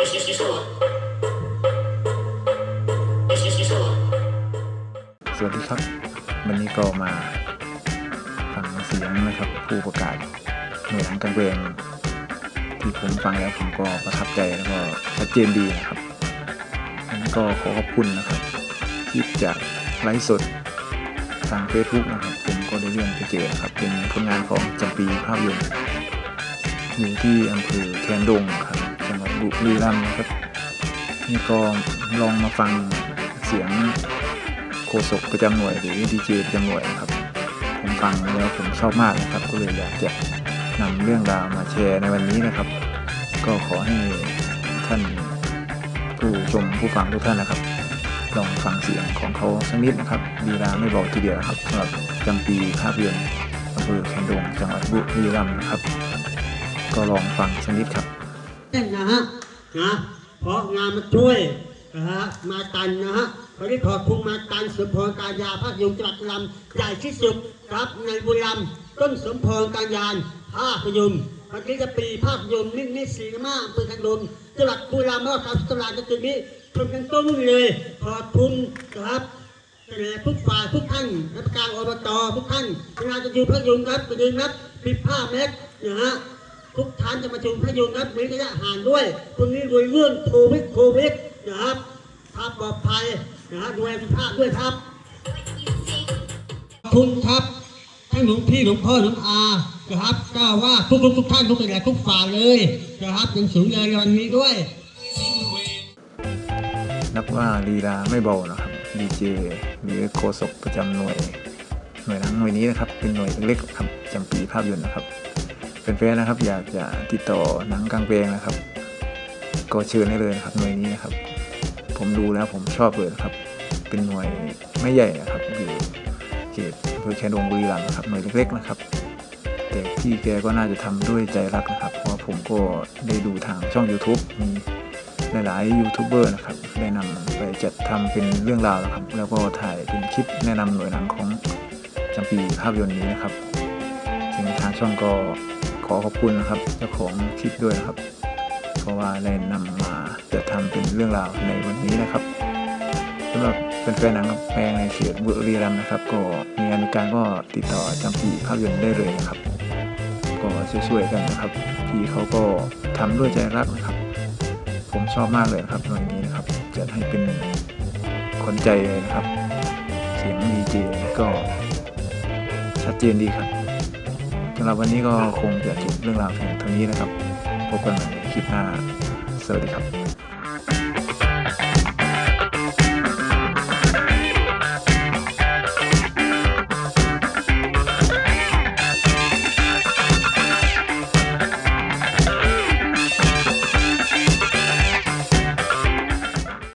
สวัสดีครับ วันนี้ก็มาฟังเสียงนะครับ ผู้ประกาศเหนือหลังการเวงที่ผมฟังแล้วผมก็ประทับใจแล้วก็ชัดเจนดีนะครับอันนี้ก็ขอขอบคุณนะครับที่จากไลฟ์สดทางเฟซบุ๊กนะครับ ผมก็ได้เรื่องไปเจอครับ เป็นผลงานของจำปีภาพยนตร์อยู่ที่อำเภอแคนดงครับ บุรีรัมย์นะครับนี่ก็ลองมาฟังเสียงโฆษกประจำหน่วยหรือดีเจประจำหน่วยครับ ผมฟังแล้วผมชอบมากนะครับ ก็เลยอยากจะนำเรื่องราวมาแชร์ในวันนี้นะครับ ก็ขอให้ท่านผู้ชมผู้ฟังทุกท่านนะครับ ลองฟังเสียงของเขาสักนิดนะครับดีราไม่บอกทีเดียวครับสำหรับจำปีภาพยนตร์อำเภอแคนดงจังหวัดบุรีรัมย์นะครับ ก็ลองฟังสักนิดครับ เล่นนะฮะนะ เพราะงานมาช่วยนะฮะมาตันนะฮะวันนี้ขอบคุณมาตันสมพรกายาภาพยนตร์จังหวัดบุรีรัมใหญ่ที่สุดครับในบุรีรัมย์ต้นสมพรกายานภาพยนตร์วันนี้จะปีภาพยมนตร์นิสีมาอำเภอกันดมจังหวัดบุรีรัมย์แล้วครับตลาดจุดนี้ชมกันต้นเลยขอบคุณครับแต่ทุกฝ่ายทุกท่านรับการอบตทุกท่านงานจะดูภาพยนตร์ครับจะดูครับปิดผ้าเม็ดนะฮะ ทุกท่านจะมาชมพระยนต์ครับมีระยะห่างด้วยตรงนี้รวยเรื่องโควิดโควิดนะครับถ้าปลอดภัยนะฮะดูแลสุขภาพด้วยครับคุณครับทั้งหลวงพี่หลวงพ่อหลวงอานะครับก็ว่าทุกทุกทุกท่านทุกหลายทุกฝ่ายเลยนะครับยังสูงเลยในวันนี้ด้วย นับว่าลีลาไม่เบานะครับดีเจหรือโฆษกประจำหน่วย หน่วยนังหน่วยนี้นะครับเป็นหน่วยเล็กครับจำปีภาพยนตร์นะครับ เป็นแฟนๆนะครับ อยากจะติดต่อหนังกลางแปลงนะครับ ก็เชิญได้เลยนะครับหน่วยนี้นะครับ ผมดูแล้วผมชอบเลยนะครับ เป็นหน่วยไม่ใหญ่นะครับอยู่เขตอำเภอแคนดงบุรีรัมย์นะครับหน่วยเล็กๆนะครับแต่พี่แกก็น่าจะทำด้วยใจรักนะครับ เพราะผมก็ได้ดูทางช่อง YouTube มีหลายๆยูทูบเบอร์นะครับได้นำไปจัดทำเป็นเรื่องราวนะครับ แล้วก็ถ่ายเป็นคลิปแนะนำหน่วยหนังของจำปีภาพยนตร์นี้นะครับซึ่งทางช่องก็ อขอบคุณนะครับ เจ้าของคลิปด้วยนะครับ เพราะว่าได้นำมาจัดทำเป็นเรื่องราวในวันนี้นะครับสำหรับเป็นแฟนๆหนังแปลงในเขตบุรีรัมย์นะครับ ก็มีงานการก็ติดต่อจำปีภาพยนตร์ได้เลยนะครับ ก็ช่วยๆกันนะครับพี่เขาก็ทำด้วยใจรักนะครับ ผมชอบมากเลยครับหน่วยนี้นะครับจะให้เป็นคนใจเลยนะครับ เสียงดีเจก็ชัดเจนดีครับำหรับวันนี้ก็คงจะจบเรื่องราวเพียงเท่านี้นะครับ พบกันใหม่คลิปหน้า สวัสดีครับ